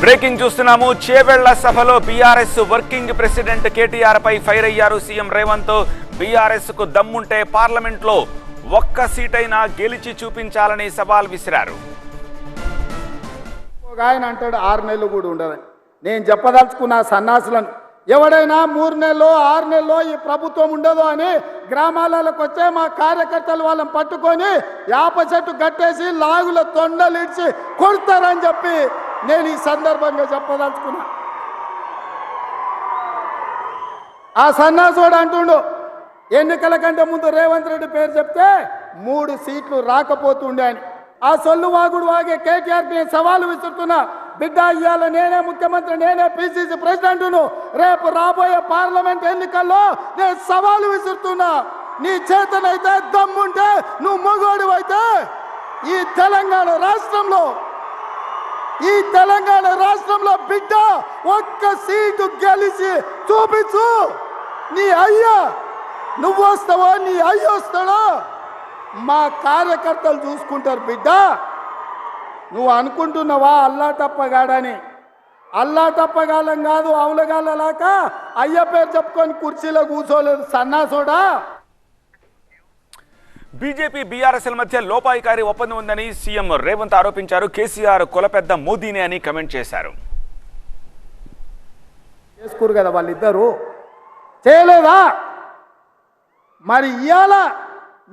Breaking చూస్తున్నాము. చేవెళ్ళ సభలో BRS working president KTR పై ఫైర్ అయ్యారు సీఎం రేవంత్. బీఆర్ఎస్కు దమ్ముంటే పార్లమెంట్లో ఒక్క సీటైనా గెలిచి చూపించాలని సవాల్ విసిరారు. ఒక ఆయన అంటాడు ఆరు నెలలు కూడా ఉండదు నేను చెప్పదలుచుకున్న సన్నాసులను ఎవడైనా మూడు నెలలో ఆరు నెలలో ఈ ప్రభుత్వం ఉండదు అని గ్రామాలకు వచ్చే మా కార్యకర్తలు వాళ్ళని పట్టుకొని యాప చెట్టు కట్టేసి లాగుల తొండలు కొడతారని చెప్పి నేను ఈ సందర్భంగా చెప్పదలుచుకున్నా. ఆ సన్నాసుడు అంటుండు ఎన్నికల కంటే ముందు రేవంత్ రెడ్డి పేరు చెప్తే మూడు సీట్లు రాకపోతుండే అని. ఆ సొల్లు వాగుడు వాగే కేటీఆర్ నేను సవాలు విసురుతున్నా. బిడ్డ ఇయ్యాల నేనే ముఖ్యమంత్రి నేనే పిసిసి ప్రెసిడెంట్ను రేపు రాబోయే పార్లమెంట్ ఎన్నికల్లో నేను సవాలు విసురుతున్నా. నీ చేతనైతే దమ్ముంటే నువ్వు మొగోడు అయితే ఈ తెలంగాణ రాష్ట్రంలో ఈ తెలంగాణ రాష్ట్రంలో బిడ్డ ఒక్క సీటు గెలిచి చూపించు. నీ అయ్యా నువ్వు వస్తావా? నీ అయ్య వస్తాడా? మా కార్యకర్తలు చూసుకుంటారు బిడ్డ. నువ్వు అనుకుంటున్నావా అల్లా తప్పగాడని అల్లా తప్పగాలం కాదు అవులగాలలాక అయ్య పేరు చెప్పుకొని కుర్చీలో కూర్చోలేదు సన్నాసోడా? బీజేపీ బీఆర్ఎస్ఎల్ మధ్య లోపాయికారి ఒప్పందం ఉందని సీఎం రేవంత్ ఆరోపించారు. కేసీఆర్ కులపెద్ద మోదీనే అని కమెంట్ చేశారు. చేసుకోరు కదా వాళ్ళిద్దరు. చేయలేదా? మరి ఇవాళ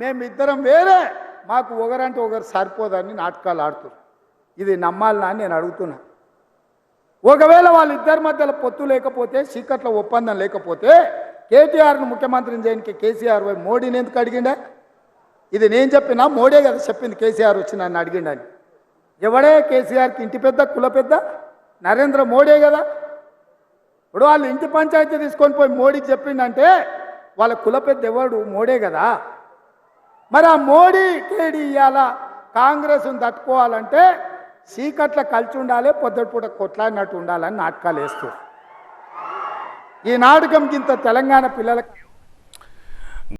మేమిద్దరం వేరే. మాకు ఒకరంటే ఒకరు సరిపోదని నాటకాలు ఆడుతున్నారు ఇది నమ్మాలనా అని నేను అడుగుతున్నా. ఒకవేళ వాళ్ళిద్దరి మధ్యలో పొత్తు లేకపోతే చీకట్లో ఒప్పందం లేకపోతే కేటీఆర్ను ముఖ్యమంత్రిని చేయడానికి కేసీఆర్ మోడీని ఎందుకు అడిగిండే? ఇది నేను చెప్పినా మోడే కదా చెప్పింది కేసీఆర్ వచ్చి నన్ను అడిగిండని. ఎవడే కేసీఆర్కి ఇంటి పెద్ద కుల పెద్ద? నరేంద్ర మోడీ కదా. ఇప్పుడు వాళ్ళు ఇంటి పంచాయతీ తీసుకొని పోయి మోడీకి చెప్పిండంటే వాళ్ళ కుల పెద్ద ఎవడు? మోడే కదా. మరి ఆ మోడీ కేడి ఇవాళ కాంగ్రెస్ని తట్టుకోవాలంటే చీకట్ల కలిసి ఉండాలి పొద్దుటిపూట కొట్లాడినట్టు ఉండాలని నాటకాలు వేస్తూ ఈ నాటకం కింద తెలంగాణ పిల్లలకి